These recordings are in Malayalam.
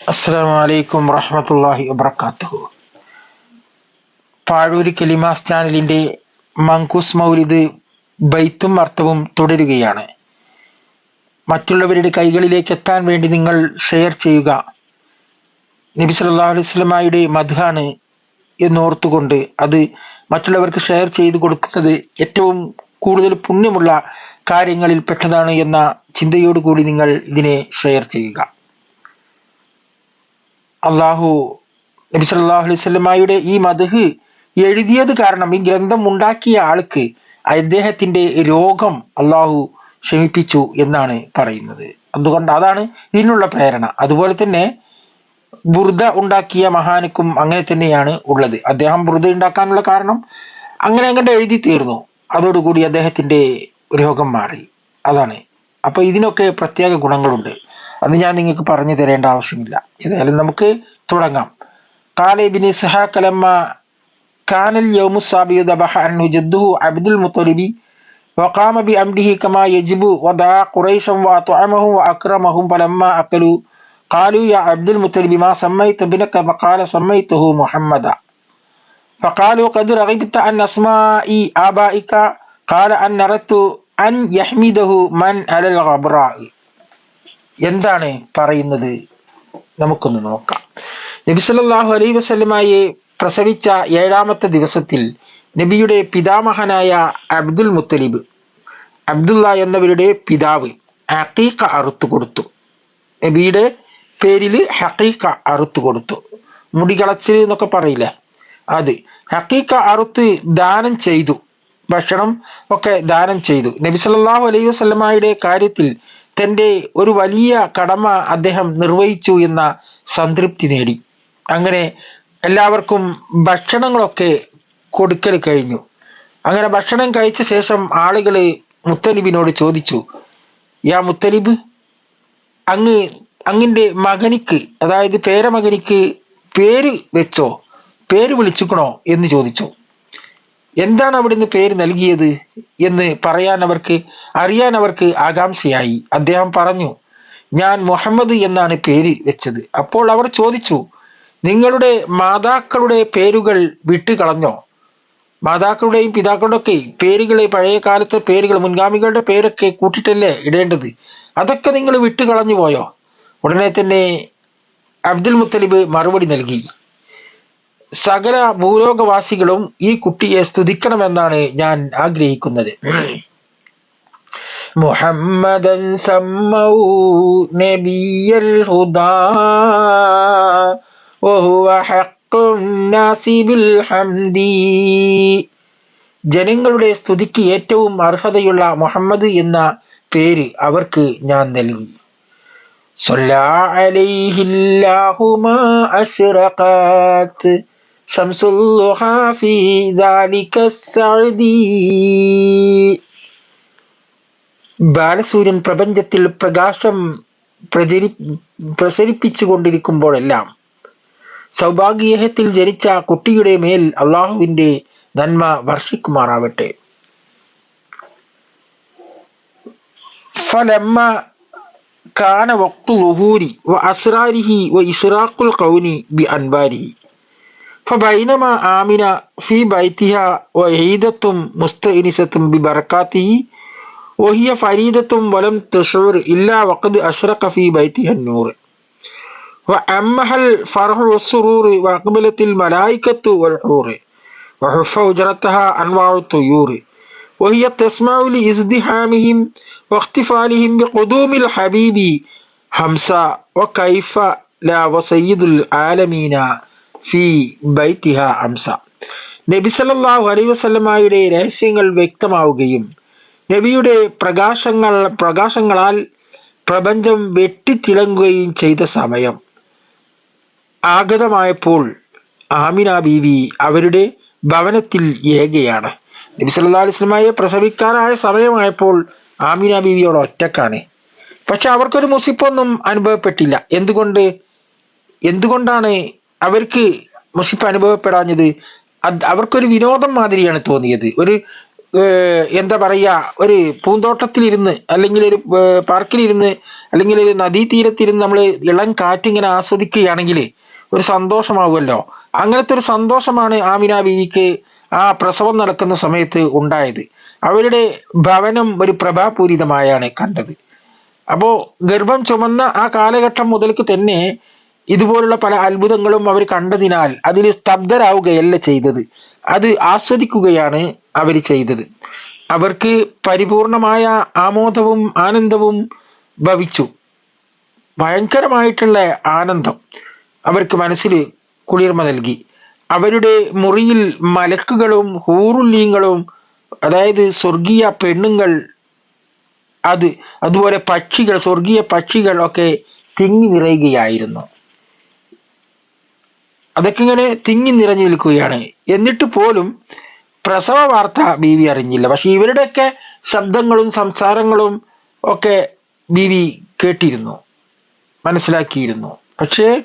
അസ്സാം വലൈക്കും വറഹമത്തല്ലാഹി വബർക്കാത്തു പാഴൂരി കലിമാസ് ചാനലിന്റെ മങ്കൂസ് മൗലിദ് ബൈത്തും അർത്ഥവും തുടരുകയാണ്. മറ്റുള്ളവരുടെ കൈകളിലേക്ക് എത്താൻ വേണ്ടി നിങ്ങൾ ഷെയർ ചെയ്യുക. നബി സല്ലാ അലൈഹി വസല്ലമയുടെ മധുഹാണ് എന്നോർത്തുകൊണ്ട് അത് മറ്റുള്ളവർക്ക് ഷെയർ ചെയ്തു കൊടുക്കുന്നത് ഏറ്റവും കൂടുതൽ പുണ്യമുള്ള കാര്യങ്ങളിൽ പെട്ടതാണ് എന്ന ചിന്തയോടുകൂടി നിങ്ങൾ ഇതിനെ ഷെയർ ചെയ്യുക. അള്ളാഹു നബി സല്ലല്ലാഹു അലൈഹി വസല്ലമയുടെ ഈ മധുഹ് എഴുതിയത് കാരണം ഈ ഗ്രന്ഥം ഉണ്ടാക്കിയ ആൾക്ക് അദ്ദേഹത്തിന്റെ രോഗം അള്ളാഹു ക്ഷമിപ്പിച്ചു എന്നാണ് പറയുന്നത്. അതുകൊണ്ട് അതാണ് ഇതിനുള്ള പ്രേരണ. അതുപോലെ തന്നെ ബുർദ ഉണ്ടാക്കിയ മഹാനുക്കും അങ്ങനെ തന്നെയാണ് ഉള്ളത്. അദ്ദേഹം ബുർദ ഉണ്ടാക്കാനുള്ള കാരണം അങ്ങനെ അങ്ങനെ എഴുതി തീർന്നു. അതോടുകൂടി അദ്ദേഹത്തിന്റെ രോഗം മാറി. അതാണ്. അപ്പൊ ഇതിനൊക്കെ പ്രത്യേക ഗുണങ്ങളുണ്ട്. അത് ഞാൻ നിങ്ങൾക്ക് പറഞ്ഞു തരേണ്ട ആവശ്യമില്ല ഏതായാലും നമുക്ക് തുടങ്ങാം قال ابن إسحاق لما كان اليوم السابع ذبح عنه جده عبد المطلب وقام بأمره كما يجب ودعا قريشا وأطعمهم وأكرمهم فلما أكلوا قالوا يا عبد المطلب ما سميت ابنك فقال سميته محمدا فقالوا قد رغبت عن أسماء آبائك قال أن أردت أن يحمده من على الغبراء എന്താണ് പറയുന്നത്? നമുക്കൊന്ന് നോക്കാം. നബി സല്ലല്ലാഹു അലൈഹി വസല്ലമയെ പ്രസവിച്ച ഏഴാമത്തെ ദിവസത്തിൽ നബിയുടെ പിതാമഹനായ അബ്ദുൽ മുത്തലിബ് അബ്ദുള്ള എന്നവരുടെ പിതാവ് ഹക്കീക്ക അറുത്തു കൊടുത്തു. നബിയുടെ പേരിൽ ഹക്കീക്ക അറുത്തു കൊടുത്തു. മുടി കളച്ചിൽ എന്നൊക്കെ പറയില്ല. അത് ഹക്കീക്ക അറുത്ത് ദാനം ചെയ്തു. ഭക്ഷണം ഒക്കെ ദാനം ചെയ്തു. നബി സല്ലല്ലാഹു അലൈഹി വസല്ലമയുടെ കാര്യത്തിൽ തന്റെ ഒരു വലിയ കടമ അദ്ദേഹം നിർവഹിച്ചു എന്ന സംതൃപ്തി നേടി. അങ്ങനെ എല്ലാവർക്കും ഭക്ഷണങ്ങളൊക്കെ കൊടുക്കൽ കഴിഞ്ഞു. അങ്ങനെ ഭക്ഷണം കഴിച്ച ശേഷം ആളുകൾ മുത്തലിബിനോട് ചോദിച്ചു യാ മുത്തലിബ് അങ്ങ് അങ്ങിന്റെ മകനിക്ക് അതായത് പേരമകനിക്ക് പേര് വെച്ചോ? പേര് വിളിച്ചുക്കണോ? എന്ന് ചോദിച്ചു. എന്താണ് അവിടുന്ന് പേര് നൽകിയത് എന്ന് പറയാൻ അവർക്ക് അറിയാൻ അവർക്ക് ആകാംക്ഷയായി. അദ്ദേഹം പറഞ്ഞു ഞാൻ മുഹമ്മദ് എന്നാണ് പേര് വെച്ചത്. അപ്പോൾ അവർ ചോദിച്ചു നിങ്ങളുടെ മാതാക്കളുടെ പേരുകൾ വിട്ടുകളഞ്ഞോ മാതാക്കളുടെയും പിതാക്കളുടെ ഒക്കെ പേരുകളെ പഴയ കാലത്തെ പേരുകൾ മുൻഗാമികളുടെ പേരൊക്കെ കൂട്ടിട്ടല്ലേ ഇടേണ്ടത്? അതൊക്കെ നിങ്ങൾ വിട്ടുകളഞ്ഞു പോയോ ഉടനെ തന്നെ അബ്ദുൽ മുത്തലിബ് മറുപടി നൽകി. സകല ഭൂലോകവാസികളും ഈ കുട്ടിയെ സ്തുതിക്കണമെന്നാണ് ഞാൻ ആഗ്രഹിക്കുന്നത് മുഹമ്മദൻ സമ്മൗ നബിയൽ ഹുദാ വഹുവ ഹഖ്ഖുൻ നാസി ബിൽ ഹംദി ജനങ്ങളുടെ സ്തുതിക്ക് ഏറ്റവും അർഹതയുള്ള മുഹമ്മദ് എന്ന പേര് അവർക്ക് ഞാൻ നൽകി صلى عليه الله ما أشرقت شمس الضحى في ذلك السعد ബാലസൂര്യൻ പ്രപഞ്ചത്തിൽ പ്രകാശം പ്രചരി പ്രസരിപ്പിച്ചുകൊണ്ടിരിക്കുമ്പോഴെല്ലാം സൗഭാഗ്യത്തിൽ ജനിച്ച കുട്ടിയുടെ മേൽ അള്ളാഹുവിന്റെ നന്മ വർഷിക്കുമാറാവട്ടെ ഫലമ്മ كان وقت ظهور وأسراره وإشراق الكون بأنباره فبينما آمنة في بيتها وعيدة مستئنسة ببركاته وهي فريدة ولم تشعر إلا وقد أشرق في بيتها النور. وأمها الفرح والسرور وأقبلت الملائكة والحور وحف أجرتها أنواع الطيور وهي تسمع لإزدحامهم واحتفالهم بقدوم الحبيب همسا وكيف لا وسيد العالمين. ഫീ ബൈത്തിഹ അംസ. നബി സല്ലാഹു അലൈഹി വസ്ലമായുടെ രഹസ്യങ്ങൾ വ്യക്തമാവുകയും നബിയുടെ പ്രകാശങ്ങൾ പ്രകാശങ്ങളാൽ പ്രപഞ്ചം വെട്ടിത്തിളങ്ങുകയും ചെയ്ത സമയം. ആഗതമായപ്പോൾ ആമിന ബീവി അവരുടെ ഭവനത്തിൽ ഏകയാണ്. നബി സല്ലാ വസല്ലമയെ പ്രസവിക്കാനായ സമയമായപ്പോൾ ആമിന ബീവിയോട് ഒറ്റക്കാണ്. പക്ഷെ അവർക്കൊരു മുസിപ്പൊന്നും അനുഭവപ്പെട്ടില്ല. എന്തുകൊണ്ട്? എന്തുകൊണ്ടാണ് അവർക്ക് മുഷിപ്പ് അനുഭവപ്പെടാഞ്ഞത് അവർക്കൊരു വിനോദം മാതിരിയാണ് തോന്നിയത്. ഒരു എന്താ പറയുക ഒരു പൂന്തോട്ടത്തിലിരുന്ന് അല്ലെങ്കിൽ ഒരു പാർക്കിലിരുന്ന് അല്ലെങ്കിൽ ഒരു നദീതീരത്തിരുന്ന് നമ്മൾ ഇളം കാറ്റിങ്ങനെ ആസ്വദിക്കുകയാണെങ്കിൽ ഒരു സന്തോഷമാവുമല്ലോ. അങ്ങനത്തെ ഒരു സന്തോഷമാണ് ആമിന ബീവിക്ക് ആ പ്രസവം നടക്കുന്ന സമയത്ത് ഉണ്ടായത്. അവരുടെ ഭവനം ഒരു പ്രഭാപൂരിതമായാണ് കണ്ടത്. അപ്പോ ഗർഭം ചുമന്ന ആ കാലഘട്ടം മുതൽക്ക് തന്നെ ഇതുപോലുള്ള പല അത്ഭുതങ്ങളും അവർ കണ്ടതിനാൽ അതിൽ സ്തബ്ധരാവുകയല്ല ചെയ്തത്. അത് ആസ്വദിക്കുകയാണ് അവർ ചെയ്തത്. അവർക്ക് പരിപൂർണമായ ആമോദവും ആനന്ദവും ഭവിച്ചു. ഭയങ്കരമായിട്ടുള്ള ആനന്ദം അവർക്ക് മനസ്സിൽ കുളിർമ നൽകി. അവരുടെ മുറിയിൽ മലക്കുകളും ഹൂറുല്ലീങ്ങളും അതായത് സ്വർഗീയ പെണ്ണുങ്ങൾ അത് അതുപോലെ പക്ഷികൾ സ്വർഗീയ പക്ഷികൾ ഒക്കെ തിങ്ങി നിറയുകയായിരുന്നു. അതൊക്കെ ഇങ്ങനെ തിങ്ങി നിറഞ്ഞു നിൽക്കുകയാണ്. എന്നിട്ട് പോലും പ്രസവ വാർത്ത ബീവി അറിഞ്ഞില്ല. പക്ഷെ ഇവരുടെയൊക്കെ ശബ്ദങ്ങളും സംസാരങ്ങളും ഒക്കെ ബീവി കേട്ടിരുന്നു. മനസ്സിലാക്കിയിരുന്നു. പക്ഷേ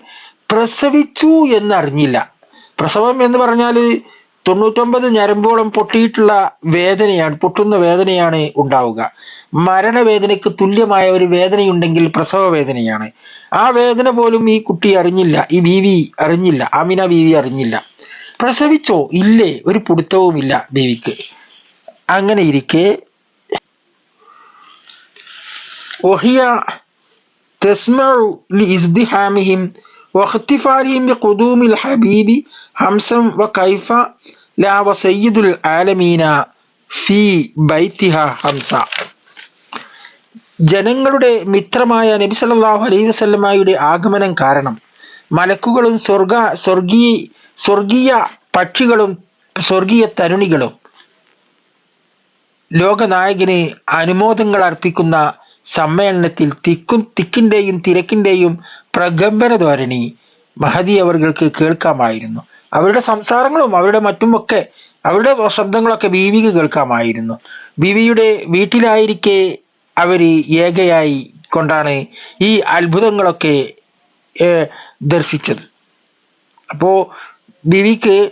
പ്രസവിച്ചു എന്നറിഞ്ഞില്ല. പ്രസവം എന്ന് പറഞ്ഞാൽ തൊണ്ണൂറ്റൊമ്പത് ഞരമ്പോളം പൊട്ടിയിട്ടുള്ള വേദനയാണ് പൊട്ടുന്ന വേദനയാണ് ഉണ്ടാവുക. മരണവേദനയ്ക്ക് തുല്യമായ ഒരു വേദനയുണ്ടെങ്കിൽ പ്രസവ വേദനയാണ് ആ വേദന പോലും ഈ കുട്ടി അറിഞ്ഞില്ല ഈ ബീവി അറിഞ്ഞില്ല ആമിന ബീവി അറിഞ്ഞില്ല പ്രസവിച്ചോ ഇല്ലേ ഒരു ഇല്ല ബീവിക്ക് അങ്ങനെ ഇരിക്കെ وهي تسمع لازدحامهم واختفالهم بقدوم الحبيب همسا وكيف لا وسيد العالمين في بيتها همسا ജനങ്ങളുടെ മിത്രമായ നബി സല്ലാഹു അലൈഹി വസ്ലമായുടെ ആഗമനം കാരണം. മലക്കുകളും സ്വർഗ സ്വർഗീയ സ്വർഗീയ പക്ഷികളും സ്വർഗീയ തരുണികളും ലോകനായകന് അനുമോദങ്ങൾ അർപ്പിക്കുന്ന സമ്മേളനത്തിൽ തിക്കും തിക്കിന്റെയും തിരക്കിന്റെയും പ്രകമ്പന ധോരണി മഹദി അവർക്ക് കേൾക്കാമായിരുന്നു. അവരുടെ സംസാരങ്ങളും അവരുടെ മറ്റുമൊക്കെ അവരുടെ ശബ്ദങ്ങളൊക്കെ ബീവിക്ക് കേൾക്കാമായിരുന്നു. ബീവിയുടെ വീട്ടിലായിരിക്കെ അവർ ഏകയായി കൊണ്ടാണ് ഈ അത്ഭുതങ്ങളൊക്കെ ദർശിച്ചത്. അപ്പോ ബിവിക്ക്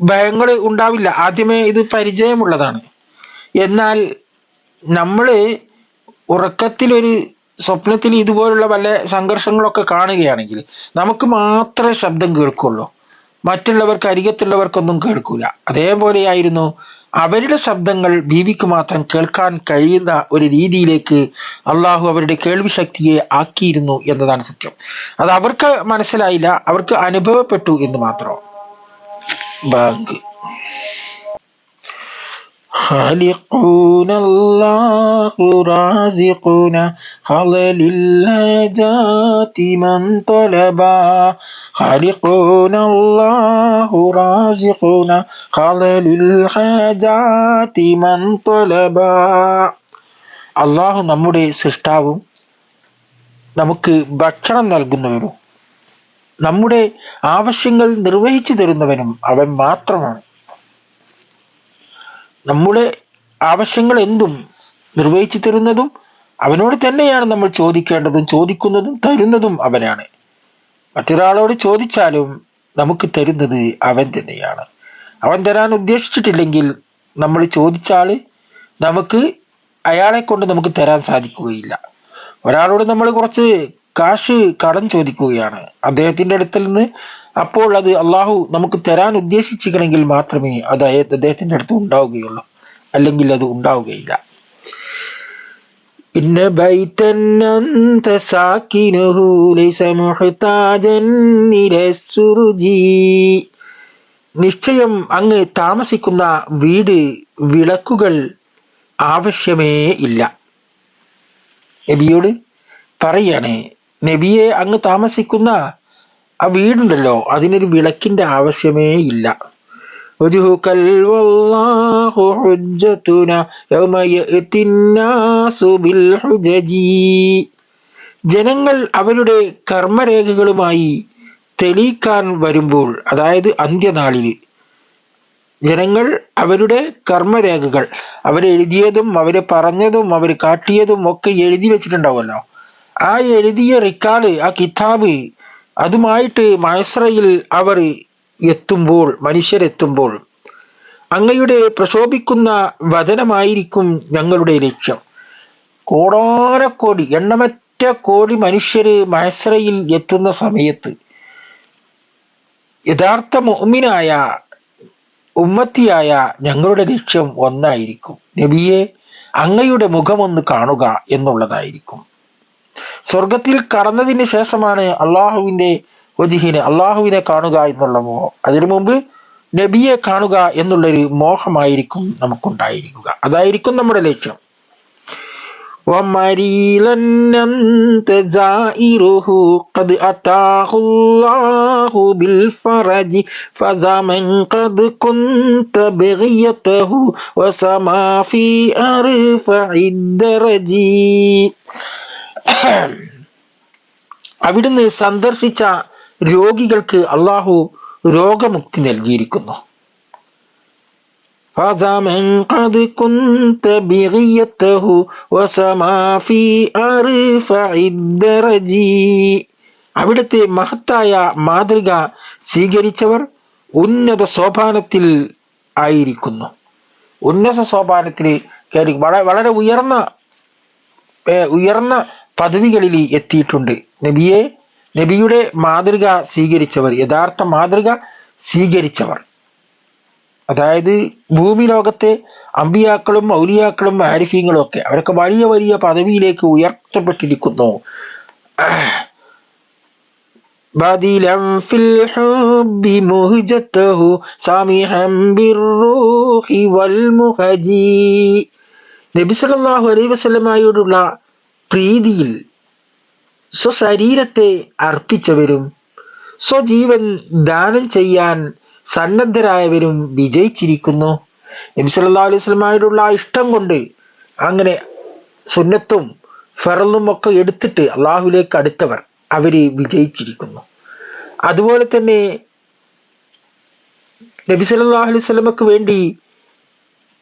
ഭയങ്ങൾ ഉണ്ടാവില്ല. ആദ്യമേ ഇത് പരിചയമുള്ളതാണ്. എന്നാൽ നമ്മൾ ഉറക്കത്തിലൊരു സ്വപ്നത്തിൽ ഇതുപോലുള്ള വല്ല സംഘർഷങ്ങളൊക്കെ കാണുകയാണെങ്കിൽ നമുക്ക് മാത്രമേ ശബ്ദം കേൾക്കുള്ളൂ. മറ്റുള്ളവർക്ക് അരികത്തുള്ളവർക്കൊന്നും കേൾക്കൂല. അതേപോലെയായിരുന്നു അവരുടെ ശബ്ദങ്ങൾ ബീവിക്ക് മാത്രം കേൾക്കാൻ കഴിയുന്ന ഒരു രീതിയിലേക്ക് അള്ളാഹു അവരുടെ കേൾവിശക്തിയെ ആക്കിയിരുന്നു എന്നതാണ് സത്യം. അത് അവർക്ക് മനസ്സിലായില്ല അവർക്ക് അനുഭവപ്പെട്ടു എന്ന് മാത്രം. ബാങ്ക് خالقون الله رازقنا خلل الهجات من طلبا خالقون الله رازقنا خلل الهجات من طلبا അള്ളാഹു നമ്മുടെ സൃഷ്ടാവും നമുക്ക് ഭക്ഷണം നൽകുന്നവനും നമ്മുടെ ആവശ്യങ്ങൾ നിർവഹിച്ചു തരുന്നവനും അവൻ മാത്രമാണ് നമ്മുടെ ആവശ്യങ്ങൾ എന്തും നിർവഹിച്ചു തരുന്നതും അവനോട് തന്നെയാണ് നമ്മൾ ചോദിക്കേണ്ടതും ചോദിക്കുന്നതും തരുന്നതും അവനാണ്. മറ്റൊരാളോട് ചോദിച്ചാലും നമുക്ക് തരുന്നത് അവൻ തന്നെയാണ്. അവൻ തരാൻ ഉദ്ദേശിച്ചിട്ടില്ലെങ്കിൽ നമ്മൾ ചോദിച്ചാൽ നമുക്ക് അയാളെ കൊണ്ട് നമുക്ക് തരാൻ സാധിക്കുകയില്ല. ഒരാളോട് നമ്മൾ കുറച്ച് കാശ് കടം ചോദിക്കുകയാണ്. അദ്ദേഹത്തിന്റെ അടുത്തിൽ നിന്ന് അപ്പോൾ അത് അള്ളാഹു നമുക്ക് തരാൻ ഉദ്ദേശിച്ചിരിക്കണമെങ്കിൽ മാത്രമേ അത് അദ്ദേഹത്തിന്റെ അടുത്ത് ഉണ്ടാവുകയുള്ളൂ. അല്ലെങ്കിൽ അത് ഉണ്ടാവുകയില്ല. ഇന്ന ഇലസുറുജി നിശ്ചയം അങ്ങ് താമസിക്കുന്ന വീട് വിളക്കുകൾ ആവശ്യമേ ഇല്ല. നബിയോട് പറയണേ നബിയെ അങ്ങ് താമസിക്കുന്ന ആ വീടുണ്ടല്ലോ അതിനൊരു വിളക്കിന്റെ ആവശ്യമേ ഇല്ല. ജനങ്ങൾ അവരുടെ കർമ്മരേഖകളുമായി തെളിയിക്കാൻ വരുമ്പോൾ അതായത് അന്ത്യനാളിൽ ജനങ്ങൾ അവരുടെ കർമ്മരേഖകൾ അവരെഴുതിയതും അവർ പറഞ്ഞതും അവർ കാട്ടിയതും ഒക്കെ എഴുതി വെച്ചിട്ടുണ്ടാവുമല്ലോ. ആ എഴുതിയ റിക്കാർഡ് ആ കിതാബ് അതുമായിട്ട് മയസ്രയിൽ അവർ എത്തുമ്പോൾ മനുഷ്യരെത്തുമ്പോൾ അങ്ങയുടെ പ്രശോഭിക്കുന്ന വചനമായിരിക്കും ഞങ്ങളുടെ ലക്ഷ്യം. കോടാനക്കോടി എണ്ണമറ്റ കോടി മനുഷ്യര് മയസ്രയിൽ എത്തുന്ന സമയത്ത് യഥാർത്ഥ മോമിനായ ഉമ്മത്തിയായ ഞങ്ങളുടെ ലക്ഷ്യം ഒന്നായിരിക്കും. നബിയെ അങ്ങയുടെ മുഖമൊന്ന് കാണുക എന്നുള്ളതായിരിക്കും. സ്വർഗത്തിൽ കടന്നതിന് ശേഷമാണ് അള്ളാഹുവിന്റെ ഒജിഹിനെ അള്ളാഹുവിനെ കാണുക എന്നുള്ള മോഹം അതിനു മുമ്പ് നബിയെ കാണുക എന്നുള്ളൊരു മോഹമായിരിക്കും നമുക്കുണ്ടായിരിക്കുക അതായിരിക്കും നമ്മുടെ ലക്ഷ്യം ومريلا أنت زائره قد أتاه الله بالفرج فزمن قد كنت بغيته وسما في أرفع الدرج അവിടുന്ന് സന്ദർശിച്ച രോഗികൾക്ക് അള്ളാഹു രോഗമുക്തി നൽകിയിരിക്കുന്നു فزمن قد كنت بغيته وسما في أرفع الدرج അവിടുത്തെ മഹത്തായ മാതൃക സ്വീകരിച്ചവർ ഉന്നത സോപാനത്തിൽ ആയിരിക്കുന്നു ഉന്നത സോപാനത്തിൽ കയറി വളരെ വളരെ ഉയർന്ന ഉയർന്ന പദവികളിൽ എത്തിയിട്ടുണ്ട് നബിയെ നബിയുടെ മാതൃക സ്വീകരിച്ചവർ യഥാർത്ഥ മാതൃക സ്വീകരിച്ചവർ അതായത് ഭൂമി ലോകത്തെ അമ്പിയാക്കളും ഔലിയാക്കളും ആരിഫീങ്ങളും ഒക്കെ അവരൊക്കെ വലിയ വലിയ പദവിയിലേക്ക് ഉയർത്തപ്പെട്ടിരിക്കുന്നു بديلا في الحب مهجته سامحا بالروح والمهجي നബി സല്ലല്ലാഹു അലൈഹി വസല്ലമയോടുള്ള പ്രീതിയിൽ സ്വശരീരത്തെ അർപ്പിച്ചവരും സ്വജീവൻ ദാനം ചെയ്യാൻ സന്നദ്ധരായവരും വിജയിച്ചിരിക്കുന്നു. നബി സല്ലല്ലാഹു അലൈഹി ഇഷ്ടം കൊണ്ട് അങ്ങനെ സുന്നത്തും ഫെറലും ഒക്കെ എടുത്തിട്ട് അള്ളാഹുലേക്ക് അടുത്തവർ അവർ വിജയിച്ചിരിക്കുന്നു. അതുപോലെ തന്നെ നബി സല്ലാ അലൈഹി വസല്ലമക്ക് വേണ്ടി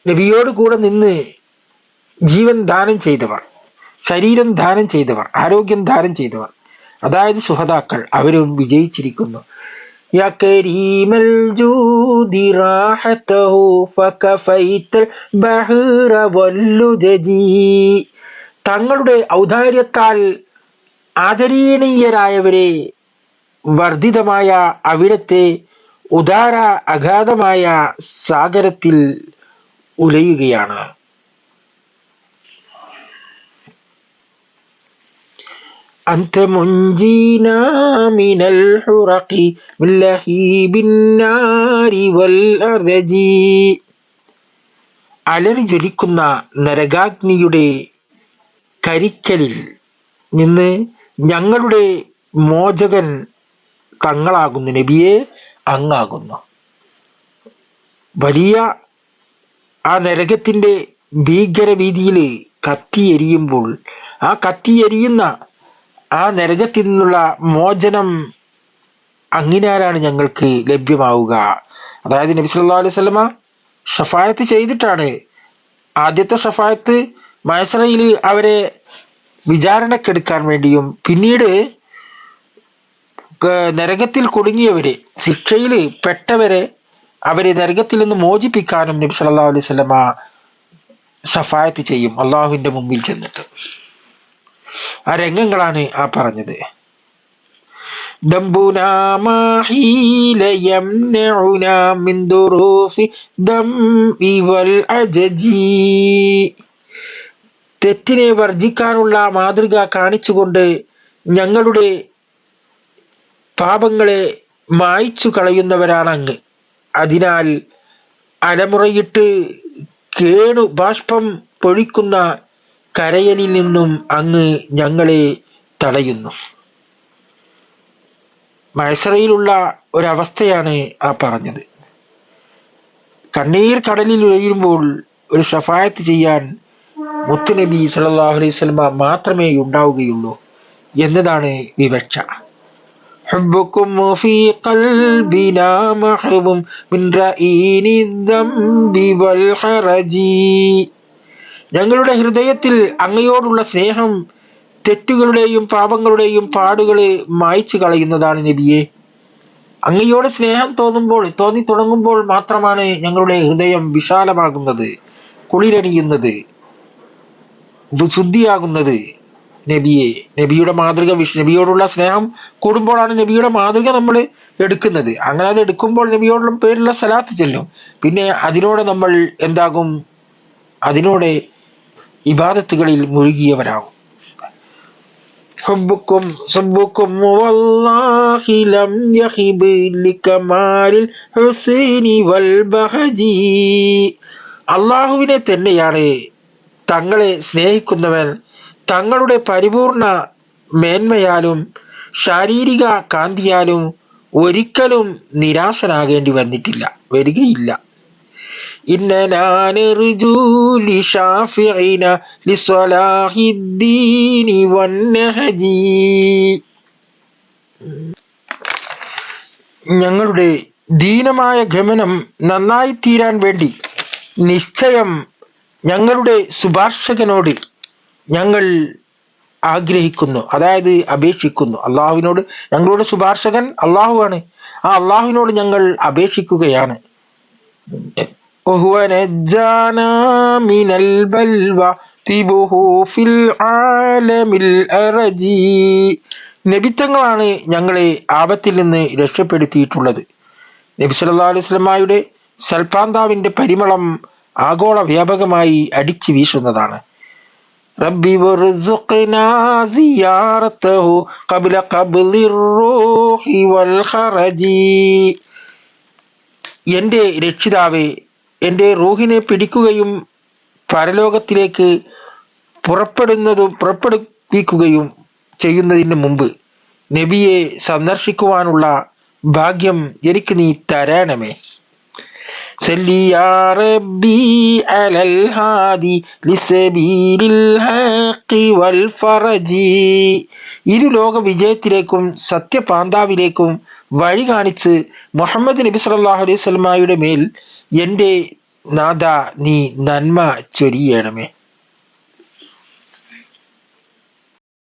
നബിയോട് കൂടെ നിന്ന് ജീവൻ ദാനം ചെയ്തവർ. ശരീരം ദാനം ചെയ്തവർ ആരോഗ്യം ദാനം ചെയ്തവർ അതായത് സുഹതാക്കൾ അവരും വിജയിച്ചിരിക്കുന്നു يا كريم الجود راحته فكفيت البحر واللجج തങ്ങളുടെ ഔദാര്യത്താൽ ആദരണീയരായവരെ വർദ്ധിതമായ അവിടത്തെ ഉദാര അഗാധമായ സാഗരത്തിൽ ഉലയുകയാണ് أنت منجينا من الحرق من لهيب النار والأرج അലറി ജ്വലിക്കുന്ന നരകാഗ്നിയുടെ കരിക്കലിൽ നിന്ന് ഞങ്ങളുടെ മോചകൻ തങ്ങളാകുന്നു നബിയെ അങ്ങാകുന്നു വലിയ ആ നരകത്തിന്റെ ഭീകരവീതിയിൽ കത്തിയെരിയുമ്പോൾ ആ കത്തിയെരിയുന്ന ആ നരകത്തിൽ നിന്നുള്ള മോചനം അങ്ങിനാലാണ് ഞങ്ങൾക്ക് ലഭ്യമാവുക. അതായത് നബി സല്ലല്ലാഹു അലൈഹി വസല്ലമ ഷഫായത്ത് ചെയ്തിട്ടാണ് ആദ്യത്തെ ഷഫായത്ത് മയസറയിൽ അവരെ വിചാരണക്കെടുക്കാൻ വേണ്ടിയും പിന്നീട് നരകത്തിൽ കുടുങ്ങിയവരെ ശിക്ഷയിൽ പെട്ടവരെ അവരെ നരകത്തിൽ നിന്ന് മോചിപ്പിക്കാനും നബി സല്ലല്ലാഹു അലൈഹി വസല്ലമ ഷഫായത്ത് ചെയ്യും. അള്ളാഹുവിന്റെ മുമ്പിൽ ചെന്നിട്ട്. ആ രംഗങ്ങളാണ് ആ പറഞ്ഞത് ذنبنا ما حيل يمنعنا من ظروف الذنب والعجج തെറ്റിനെ വർജിക്കാനുള്ള മാതൃക കാണിച്ചുകൊണ്ട് ഞങ്ങളുടെ പാപങ്ങളെ മായ്ച്ചു കളയുന്നവരാണ് അങ്ങ് അതിനാൽ അലമുറയിട്ട് കേണു ബാഷ്പം പൊഴിക്കുന്ന കരയലിൽ നിന്നും അങ്ങ് ഞങ്ങളെ തടയുന്നു മഴസറയിലുള്ള ഒരവസ്ഥയാണ് ആ പറഞ്ഞത് കണ്ണീർ കടലിൽ ഉയരുമ്പോൾ ഒരു ഷഫായത്ത് ചെയ്യാൻ മുത്തുനബി സല്ലല്ലാഹു അലൈഹി വസല്ലമ മാത്രമേ ഉണ്ടാവുകയുള്ളൂ എന്നതാണ് വിവക്ഷ حبكم في قلبنا محب من رئين الذنب والحرج ഞങ്ങളുടെ ഹൃദയത്തിൽ അങ്ങയോടുള്ള സ്നേഹം തെറ്റുകളുടെയും പാപങ്ങളുടെയും പാടുകളെ മായ്ച്ചു കളയുന്നതാണ് നബിയെ. അങ്ങയോട് സ്നേഹം തോന്നുമ്പോൾ തോന്നി തുടങ്ങുമ്പോൾ മാത്രമാണ് ഞങ്ങളുടെ ഹൃദയം വിശാലമാകുന്നത് കുളിരണിയുന്നത് ശുദ്ധിയാകുന്നത്. നബിയെ നബിയുടെ മാതൃക വിഷ് നബിയോടുള്ള സ്നേഹം കൂടുമ്പോഴാണ് നബിയുടെ മാതൃക നമ്മൾ എടുക്കുന്നത്. അങ്ങനെ അത് എടുക്കുമ്പോൾ നബിയോടുള്ള പേരുള്ള സ്ഥലത്ത് ചെല്ലും. പിന്നെ അതിനോട് നമ്മൾ എന്താകും? അതിനോട് ഇബാദത്തുകളിൽ മുഴുകിയവരാകും حبكم حبكم والله لم يخب لكمال الحسين والبهج അള്ളാഹുവിനെ തന്നെയാണ് തങ്ങളെ സ്നേഹിക്കുന്നവൻ തങ്ങളുടെ പരിപൂർണ മേന്മയാലും ശാരീരിക കാന്തിയാലും ഒരിക്കലും നിരാശനാകേണ്ടി വന്നിട്ടില്ല വരികയില്ല إننا نرجو لشافعنا لصلاح الدين والنهج ഞങ്ങളുടെ ദീനമായ ഗമനം നന്നായി തീരാൻ വേണ്ടി നിശ്ചയം ഞങ്ങളുടെ ശുപാർശകനോട് ഞങ്ങൾ ആഗ്രഹിക്കുന്നു അതായത് അപേക്ഷിക്കുന്നു അള്ളാഹുവിനോട് ഞങ്ങളുടെ ശുപാർശകൻ അള്ളാഹുവാണ് ആ അള്ളാഹുവിനോട് ഞങ്ങൾ അപേക്ഷിക്കുകയാണ് وهو نجانا من البلوى طيبه في العالم الأرجي നബിത്തങ്ങളാണ് ഞങ്ങളെ ആപത്തിൽ നിന്ന് രക്ഷപ്പെടുത്തിയിട്ടുള്ളത് നബി സല്ലല്ലാഹു അലൈഹി വസല്ലമയുടെ സൽപാന്താവിന്റെ പരിമളം ആഗോള വ്യാപകമായി അടിച്ചു വീശുന്നതാണ് റബ്ബി വർസുഖ്നാ സിയാറതഹു ഖബ്ല ഖബ്ലിർ റൂഹി വൽ ഖറജി എൻ്റെ രക്ഷിതാവേ എന്റെ റൂഹിനെ പിടിക്കുകയും പരലോകത്തിലേക്ക് പുറപ്പെടുന്നതും പുറപ്പെടുവിക്കുകയും ചെയ്യുന്നതിന് മുമ്പ് നബിയെ സന്ദർശിക്കുവാനുള്ള ഭാഗ്യം എനിക്ക് നീ തരണമേ. ഇരുലോക ലോക വിജയത്തിലേക്കും സത്യപാന്താവിലേക്കും വഴി കാണിച്ച് മുഹമ്മദ് നബി സല്ലല്ലാഹു അലൈഹി വസല്ലമയുടെ മേൽ എന്റെ നാഥ നീ നന്മ ചൊരിയണമേ.